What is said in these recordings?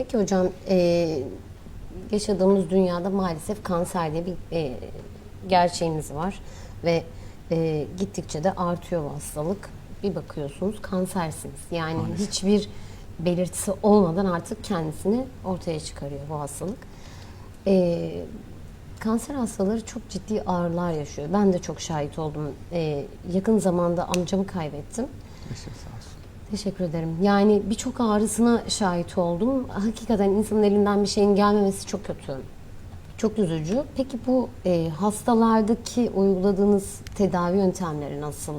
Peki hocam, e, yaşadığımız dünyada maalesef kanser diye bir e, gerçeğimiz var ve e, gittikçe de artıyor bu hastalık. Bir bakıyorsunuz kansersiniz. Yani hiçbir belirtisi olmadan artık kendisini ortaya çıkarıyor bu hastalık. E, kanser hastaları çok ciddi ağrılar yaşıyor. Ben de çok şahit oldum. E, yakın zamanda amcamı kaybettim. Olsun. Teşekkür ederim. Yani birçok ağrısına şahit oldum. Hakikaten insanın elinden bir şeyin gelmemesi çok kötü. Çok üzücü. Peki bu e, hastalardaki uyguladığınız tedavi yöntemleri nasıl?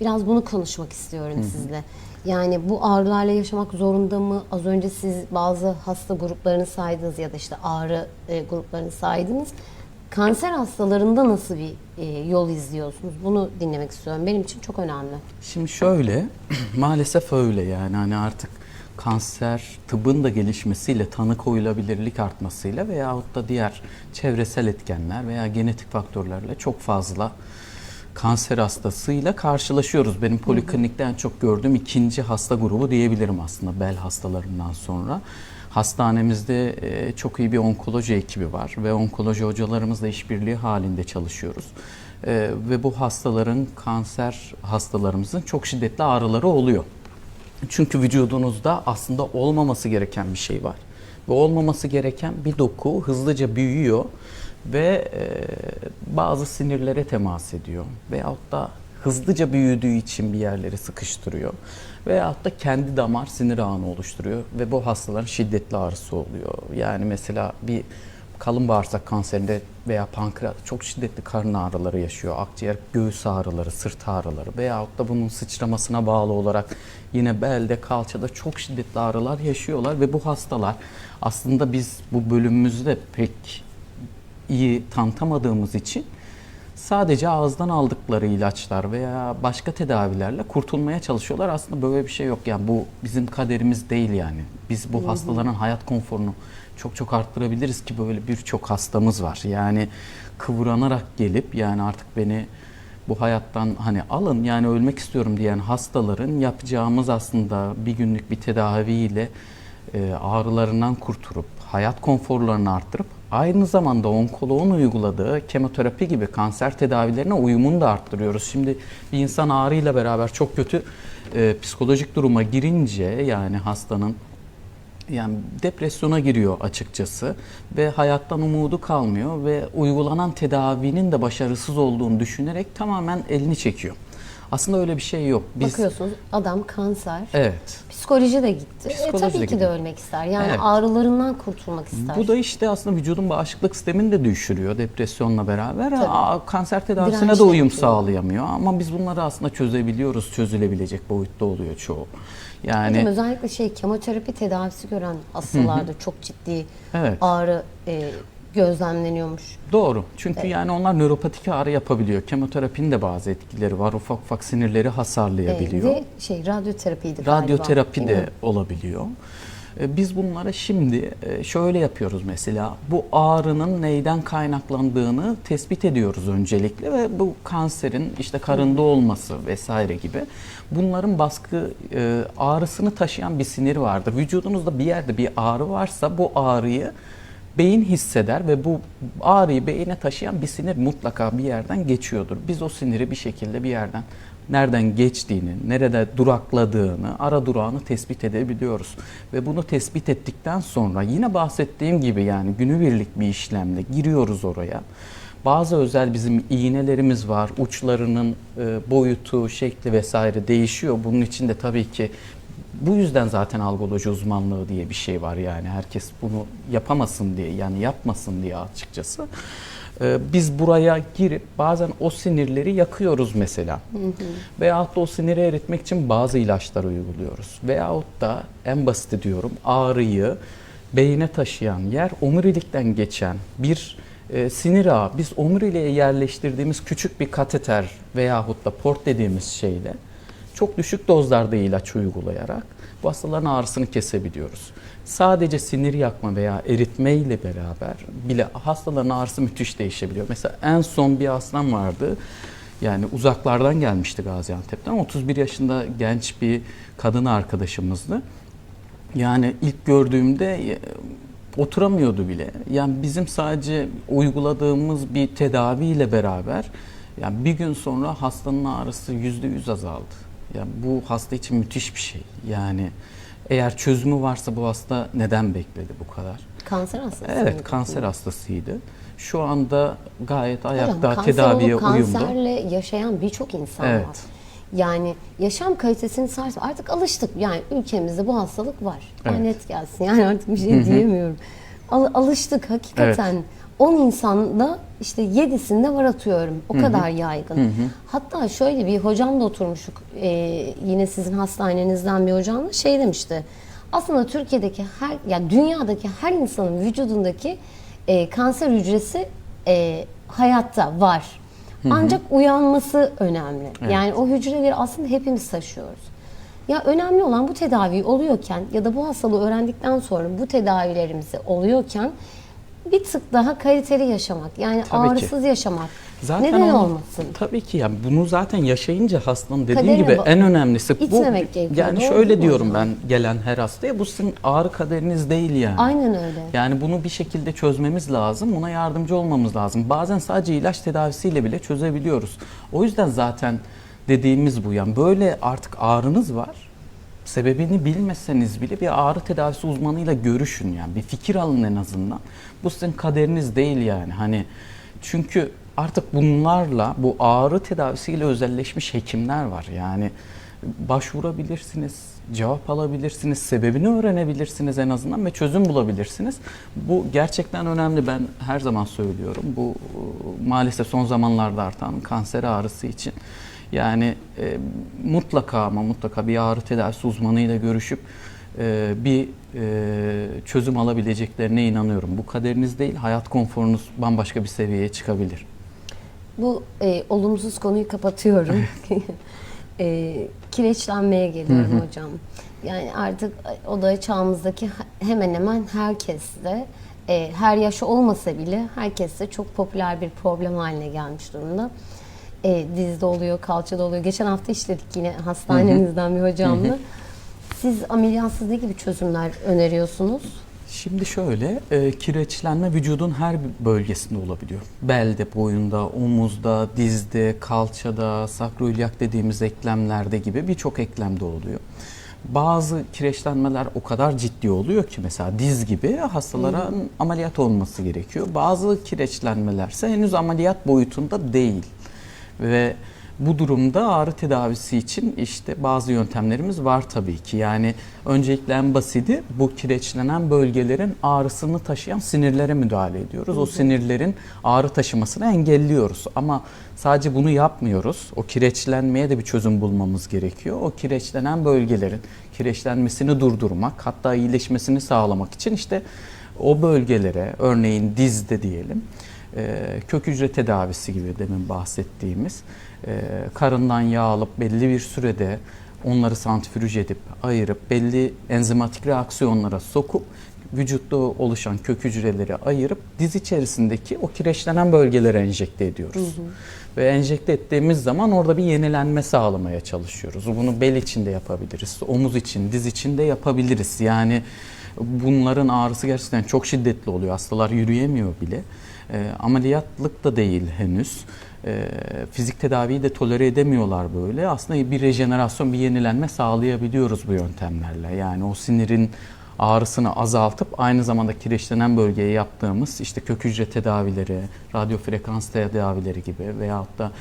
Biraz bunu konuşmak istiyorum sizle. Yani bu ağrılarla yaşamak zorunda mı? Az önce siz bazı hasta gruplarını saydınız ya da işte ağrı e, gruplarını saydınız. Kanser hastalarında nasıl bir e, yol izliyorsunuz? Bunu dinlemek istiyorum. Benim için çok önemli. Şimdi şöyle, maalesef öyle yani hani artık kanser tıbbın da gelişmesiyle, tanı koyulabilirlik artmasıyla veyahut da diğer çevresel etkenler veya genetik faktörlerle çok fazla kanser hastasıyla karşılaşıyoruz. Benim poliklinikte en çok gördüğüm ikinci hasta grubu diyebilirim aslında bel hastalarından sonra. Hastanemizde e, çok iyi bir onkoloji ekibi var ve onkoloji hocalarımızla işbirliği halinde çalışıyoruz. E, ve bu hastaların, kanser hastalarımızın çok şiddetli ağrıları oluyor. Çünkü vücudunuzda aslında olmaması gereken bir şey var. Ve olmaması gereken bir doku hızlıca büyüyor ve e, bazı sinirlere temas ediyor. Veyahut da hızlıca büyüdüğü için bir yerleri sıkıştırıyor. Veyahut da kendi damar sinir ağını oluşturuyor ve bu hastaların şiddetli ağrısı oluyor. Yani mesela bir kalın bağırsak kanserinde veya pankreas çok şiddetli karın ağrıları yaşıyor. Akciğer göğüs ağrıları, sırt ağrıları veyahut da bunun sıçramasına bağlı olarak yine belde, kalçada çok şiddetli ağrılar yaşıyorlar ve bu hastalar aslında biz bu bölümümüzde pek iyi tanıtamadığımız için sadece ağızdan aldıkları ilaçlar veya başka tedavilerle kurtulmaya çalışıyorlar. Aslında böyle bir şey yok. Yani bu bizim kaderimiz değil yani. Biz bu hastaların hayat konforunu çok çok arttırabiliriz ki böyle birçok hastamız var. Yani kıvranarak gelip yani artık beni bu hayattan hani alın yani ölmek istiyorum diyen hastaların yapacağımız aslında bir günlük bir tedaviyle e, ağrılarından kurtulup hayat konforlarını arttırıp aynı zamanda onkoloğun uyguladığı kemoterapi gibi kanser tedavilerine uyumunu da arttırıyoruz. Şimdi bir insan ağrıyla beraber çok kötü e, psikolojik duruma girince yani hastanın yani depresyona giriyor açıkçası ve hayattan umudu kalmıyor ve uygulanan tedavinin de başarısız olduğunu düşünerek tamamen elini çekiyor. Aslında öyle bir şey yok. Biz Bakıyorsunuz adam kanser. evet. Psikoloji de gitti. Psikoloji e, de tabii ki de gidiyor. ölmek ister. Yani Evet. ağrılarından kurtulmak ister. Bu da işte aslında vücudun bağışıklık sistemini de düşürüyor depresyonla beraber. Aa, kanser tedavisine Direnç de uyum yapıyor. sağlayamıyor. Ama biz bunları aslında çözebiliyoruz. Çözülebilecek boyutta oluyor çoğu. Yani Hocam özellikle şey kemoterapi tedavisi gören hastalarda çok ciddi Evet. ağrı e, gözlemleniyormuş. Doğru. Çünkü yani onlar nöropatik ağrı yapabiliyor. Kemoterapinin de bazı etkileri var. Ufak ufak sinirleri hasarlayabiliyor. ve şey radyoterapiydi galiba. Radyoterapi değil de olabiliyor. E, Biz bunlara şimdi e, şöyle yapıyoruz mesela. Bu ağrının neyden kaynaklandığını tespit ediyoruz öncelikle ve bu kanserin işte karında olması vesaire gibi bunların baskı e, ağrısını taşıyan bir sinir vardır. Vücudunuzda bir yerde bir ağrı varsa bu ağrıyı beyin hisseder ve bu ağrıyı beyine taşıyan bir sinir mutlaka bir yerden geçiyordur. Biz o siniri bir şekilde bir yerden nereden geçtiğini, nerede durakladığını, ara durağını tespit edebiliyoruz. Ve bunu tespit ettikten sonra yine bahsettiğim gibi yani günübirlik bir işlemle giriyoruz oraya. Bazı özel bizim iğnelerimiz var. Uçlarının e, boyutu, şekli vesaire değişiyor. Bunun için de tabii ki bu yüzden zaten algoloji uzmanlığı diye bir şey var yani herkes bunu yapamasın diye yani yapmasın diye açıkçası. Ee, biz buraya girip bazen o sinirleri yakıyoruz mesela. Veyahut da o siniri eritmek için bazı ilaçlar uyguluyoruz. Veyahut da en basit diyorum ağrıyı beyine taşıyan yer omurilikten geçen bir e, sinir ağı. Biz omuriliğe yerleştirdiğimiz küçük bir kateter veyahut da port dediğimiz şeyle çok düşük dozlarda ilaç uygulayarak bu hastaların ağrısını kesebiliyoruz. Sadece sinir yakma veya eritme ile beraber bile hastaların ağrısı müthiş değişebiliyor. Mesela en son bir hastam vardı. Yani uzaklardan gelmişti Gaziantep'ten. 31 yaşında genç bir kadın arkadaşımızdı. Yani ilk gördüğümde e, oturamıyordu bile. Yani bizim sadece uyguladığımız bir tedaviyle beraber yani bir gün sonra hastanın ağrısı yüzde yüz azaldı. Yani bu hasta için müthiş bir şey. Yani eğer çözümü varsa bu hasta neden bekledi bu kadar? Kanser hastası Evet, mıydı? kanser hastasıydı. Şu anda gayet Hocam, ayakta kanser tedaviye olup uyumlu. Kanserle yaşayan birçok insan Evet. var. Yani yaşam kalitesini sarsa artık alıştık. Yani ülkemizde bu hastalık var. Evet. Net gelsin. Yani artık bir şey diyemiyorum. Al- alıştık hakikaten. 10 insanda işte 7'sinde var atıyorum. O kadar yaygın. Hatta şöyle bir hocamla oturmuştuk. Ee, yine sizin hastanenizden bir hocamla şey demişti. Aslında Türkiye'deki her, yani dünyadaki her insanın vücudundaki e, kanser hücresi e, hayatta var. Ancak uyanması önemli. Yani o hücreleri aslında hepimiz taşıyoruz. Ya önemli olan bu tedavi oluyorken ya da bu hastalığı öğrendikten sonra bu tedavilerimizi oluyorken bir tık daha kaliteli yaşamak. Yani Tabii ki. ağrısız yaşamak. Zaten Neden onu- olmasın? Tabii ki yani bunu zaten yaşayınca hastanın dediğim Kaderine gibi en önemlisi bu. Yani şöyle diyorum ben gelen her hastaya bu sizin ağrı kaderiniz değil yani. Aynen öyle. Yani bunu bir şekilde çözmemiz lazım, ona yardımcı olmamız lazım. Bazen sadece ilaç tedavisiyle bile çözebiliyoruz. O yüzden zaten dediğimiz bu. Yani böyle artık ağrınız var. Sebebini bilmeseniz bile bir ağrı tedavisi uzmanıyla görüşün yani. Bir fikir alın en azından. Bu sizin kaderiniz değil yani. Hani çünkü artık bunlarla bu ağrı tedavisiyle özelleşmiş hekimler var. Yani başvurabilirsiniz, cevap alabilirsiniz, sebebini öğrenebilirsiniz en azından ve çözüm bulabilirsiniz. Bu gerçekten önemli. Ben her zaman söylüyorum. Bu e, maalesef son zamanlarda artan kanser ağrısı için yani e, mutlaka ama mutlaka bir ağrı tedavisi uzmanıyla görüşüp e, bir e, çözüm alabileceklerine inanıyorum. Bu kaderiniz değil, hayat konforunuz bambaşka bir seviyeye çıkabilir. Bu e, olumsuz konuyu kapatıyorum. e, kireçlenmeye geliyorum hocam. Yani artık o da çağımızdaki hemen hemen herkeste e, her yaş olmasa bile herkeste çok popüler bir problem haline gelmiş durumda. E, dizde oluyor, kalçada oluyor. Geçen hafta işledik yine hastanenizden bir hocamla. Siz ameliyatsız ne gibi çözümler öneriyorsunuz? Şimdi şöyle, e, kireçlenme vücudun her bölgesinde olabiliyor. Belde, boyunda, omuzda, dizde, kalçada, sakroilyak dediğimiz eklemlerde gibi birçok eklemde oluyor. Bazı kireçlenmeler o kadar ciddi oluyor ki mesela diz gibi hastalara ameliyat olması gerekiyor. Bazı kireçlenmelerse henüz ameliyat boyutunda değil. Ve bu durumda ağrı tedavisi için işte bazı yöntemlerimiz var tabii ki. Yani öncelikle en basiti bu kireçlenen bölgelerin ağrısını taşıyan sinirlere müdahale ediyoruz. O sinirlerin ağrı taşımasını engelliyoruz. Ama sadece bunu yapmıyoruz. O kireçlenmeye de bir çözüm bulmamız gerekiyor. O kireçlenen bölgelerin kireçlenmesini durdurmak, hatta iyileşmesini sağlamak için işte o bölgelere, örneğin dizde diyelim, e, kök hücre tedavisi gibi demin bahsettiğimiz e, karından yağ alıp belli bir sürede onları santrifüj edip ayırıp belli enzimatik reaksiyonlara sokup vücutta oluşan kök hücreleri ayırıp diz içerisindeki o kireçlenen bölgelere enjekte ediyoruz. Ve enjekte ettiğimiz zaman orada bir yenilenme sağlamaya çalışıyoruz. Bunu bel için de yapabiliriz, omuz için, diz için de yapabiliriz. Yani bunların ağrısı gerçekten çok şiddetli oluyor. Hastalar yürüyemiyor bile. E, ameliyatlık da değil henüz. E, fizik tedaviyi de tolere edemiyorlar böyle. Aslında bir rejenerasyon, bir yenilenme sağlayabiliyoruz bu yöntemlerle. Yani o sinirin ağrısını azaltıp aynı zamanda kireçlenen bölgeye yaptığımız işte kök hücre tedavileri, radyo frekans tedavileri gibi veyahut da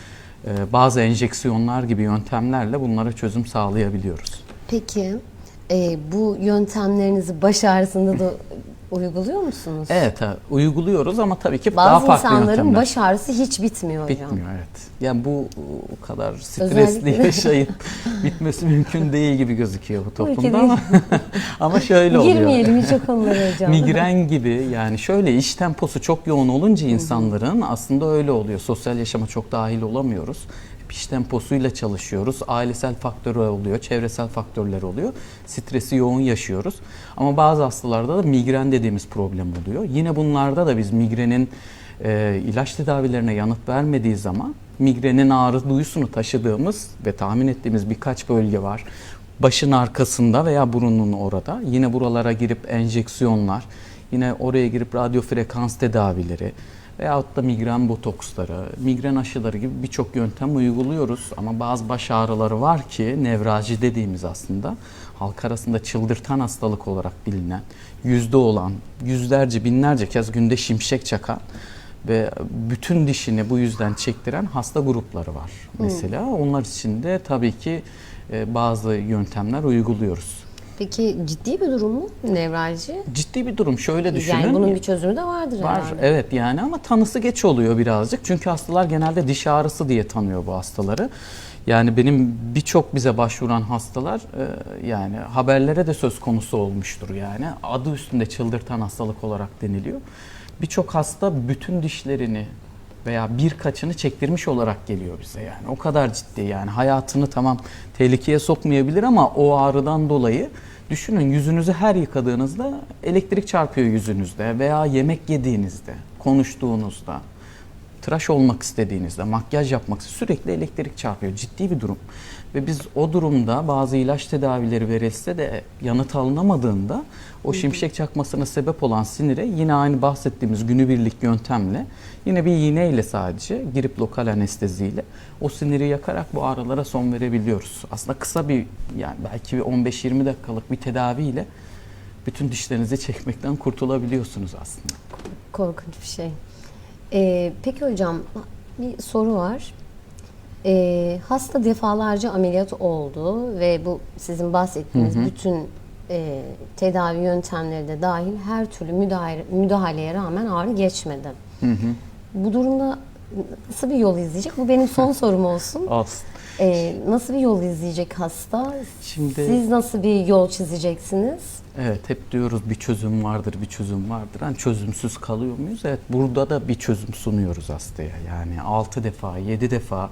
e, bazı enjeksiyonlar gibi yöntemlerle bunlara çözüm sağlayabiliyoruz. Peki e, bu yöntemlerinizi baş ağrısında da uyguluyor musunuz? Evet, ha, uyguluyoruz ama tabii ki Bazı daha farklı insanların yöntemler. baş ağrısı hiç bitmiyor hocam. Bitmiyor evet. Yani bu o kadar stresli Özellikle- yaşayıp bitmesi mümkün değil gibi gözüküyor bu toplumda ama ama şöyle oluyor. Girmeyelim hiç o konulara hocam. Migren gibi yani şöyle iş temposu çok yoğun olunca insanların aslında öyle oluyor. Sosyal yaşama çok dahil olamıyoruz. İş temposuyla çalışıyoruz. Ailesel faktörler oluyor, çevresel faktörler oluyor. Stresi yoğun yaşıyoruz. Ama bazı hastalarda da migren dediğimiz problem oluyor. Yine bunlarda da biz migrenin e, ilaç tedavilerine yanıt vermediği zaman migrenin ağrı duyusunu taşıdığımız ve tahmin ettiğimiz birkaç bölge var. başın arkasında veya burunun orada. Yine buralara girip enjeksiyonlar, yine oraya girip radyo frekans tedavileri veyahut da migren botoksları, migren aşıları gibi birçok yöntem uyguluyoruz. Ama bazı baş ağrıları var ki nevralji dediğimiz aslında halk arasında çıldırtan hastalık olarak bilinen, yüzde olan, yüzlerce binlerce kez günde şimşek çakan ve bütün dişini bu yüzden çektiren hasta grupları var mesela. Onlar için de tabii ki e, bazı yöntemler uyguluyoruz. Peki ciddi bir durum mu nevralji? Ciddi bir durum şöyle düşünün. Yani bunun bir çözümü de vardır Var herhalde. evet yani ama tanısı geç oluyor birazcık. Çünkü hastalar genelde diş ağrısı diye tanıyor bu hastaları. Yani benim birçok bize başvuran hastalar e, yani haberlere de söz konusu olmuştur yani. Adı üstünde çıldırtan hastalık olarak deniliyor. Birçok hasta bütün dişlerini veya birkaçını çektirmiş olarak geliyor bize yani. O kadar ciddi yani hayatını tamam tehlikeye sokmayabilir ama o ağrıdan dolayı düşünün yüzünüzü her yıkadığınızda elektrik çarpıyor yüzünüzde veya yemek yediğinizde, konuştuğunuzda, tıraş olmak istediğinizde, makyaj yapmak sürekli elektrik çarpıyor. Ciddi bir durum. Ve biz o durumda bazı ilaç tedavileri verilse de yanıt alınamadığında o şimşek çakmasına sebep olan sinire yine aynı bahsettiğimiz günübirlik yöntemle yine bir iğneyle sadece girip lokal anesteziyle o siniri yakarak bu ağrılara son verebiliyoruz. Aslında kısa bir yani belki bir 15-20 dakikalık bir tedaviyle bütün dişlerinizi çekmekten kurtulabiliyorsunuz aslında. Korkunç bir şey. Ee, peki hocam bir soru var. Ee, hasta defalarca ameliyat oldu ve bu sizin bahsettiğiniz bütün e, tedavi yöntemleri de dahil her türlü müdahale, müdahaleye rağmen ağrı geçmedi. Bu durumda nasıl bir yol izleyecek? Bu benim son sorum olsun. Olsun. Ee, nasıl bir yol izleyecek hasta? Şimdi- Siz nasıl bir yol çizeceksiniz? Evet hep diyoruz bir çözüm vardır, bir çözüm vardır. Hani çözümsüz kalıyor muyuz? Evet burada da bir çözüm sunuyoruz hastaya. Yani 6 defa, 7 defa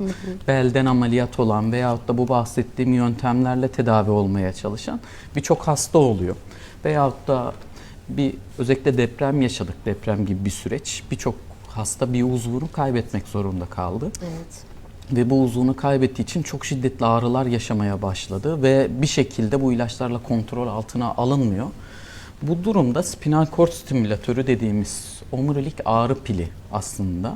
belden ameliyat olan veyahut da bu bahsettiğim yöntemlerle tedavi olmaya çalışan birçok hasta oluyor. Veyahut da bir özellikle deprem yaşadık, deprem gibi bir süreç. Birçok hasta bir uzvunu kaybetmek zorunda kaldı Evet. Ve bu uzvunu kaybettiği için çok şiddetli ağrılar yaşamaya başladı ve bir şekilde bu ilaçlarla kontrol altına alınmıyor. Bu durumda spinal kort stimülatörü dediğimiz omurilik ağrı pili aslında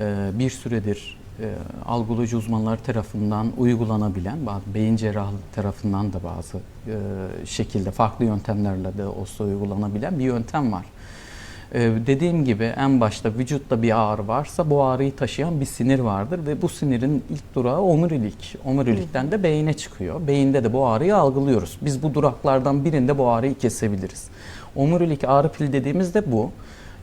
e, bir süredir e, algoloji uzmanları tarafından uygulanabilen, bazı beyin cerrahı tarafından da bazı e, şekilde farklı yöntemlerle de olsa uygulanabilen bir yöntem var. Ee, dediğim gibi en başta vücutta bir ağrı varsa bu ağrıyı taşıyan bir sinir vardır ve bu sinirin ilk durağı omurilik. Omurilikten de beyine çıkıyor. Beyinde de bu ağrıyı algılıyoruz. Biz bu duraklardan birinde bu ağrıyı kesebiliriz. Omurilik ağrı pil dediğimizde bu.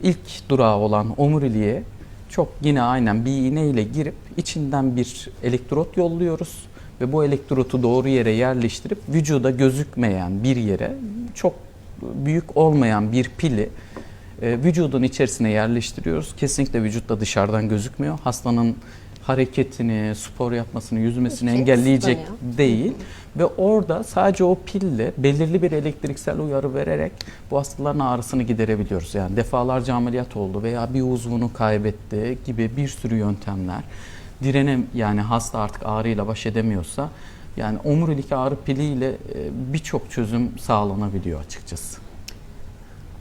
İlk durağı olan omuriliğe çok yine aynen bir iğne ile girip içinden bir elektrot yolluyoruz ve bu elektrotu doğru yere yerleştirip vücuda gözükmeyen bir yere çok büyük olmayan bir pili vücudun içerisine yerleştiriyoruz. Kesinlikle vücutta dışarıdan gözükmüyor. Hastanın hareketini, spor yapmasını, yüzmesini Peki, engelleyecek kısıtlanıyor. değil. Ve orada sadece o pille belirli bir elektriksel uyarı vererek bu hastaların ağrısını giderebiliyoruz. Yani defalarca ameliyat oldu veya bir uzvunu kaybetti gibi bir sürü yöntemler. Direnem yani hasta artık ağrıyla baş edemiyorsa yani omurilik ağrı piliyle e, birçok çözüm sağlanabiliyor açıkçası.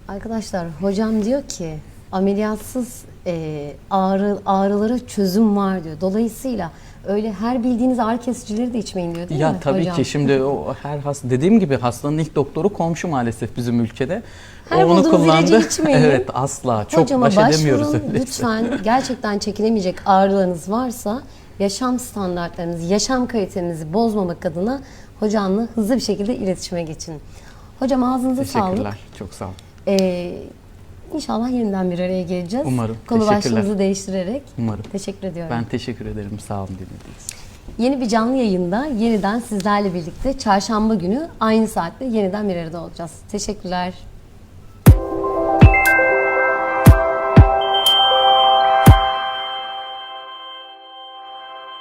Arkadaşlar hocam diyor ki ameliyatsız e, ağrı ağrılara çözüm var diyor. Dolayısıyla öyle her bildiğiniz ağrı kesicileri de içmeyin diyor değil ya mi tabii hocam? ki şimdi o her hasta dediğim gibi hastanın ilk doktoru komşu maalesef bizim ülkede. Her O onu kullandı. içmeyin. evet asla çok Hocama baş edemiyoruz öyle. lütfen gerçekten çekilemeyecek ağrılarınız varsa yaşam standartlarınızı, yaşam kalitenizi bozmamak adına hocamla hızlı bir şekilde iletişime geçin. Hocam ağzınıza sağlık. Teşekkürler. Çok sağ olun. Ee, inşallah yeniden bir araya geleceğiz. Umarım. Konu başlığımızı değiştirerek. Umarım. Teşekkür ediyorum. Ben teşekkür ederim. Sağ olun dinlediğiniz için. Yeni bir canlı yayında yeniden sizlerle birlikte çarşamba günü aynı saatte yeniden bir arada olacağız. Teşekkürler.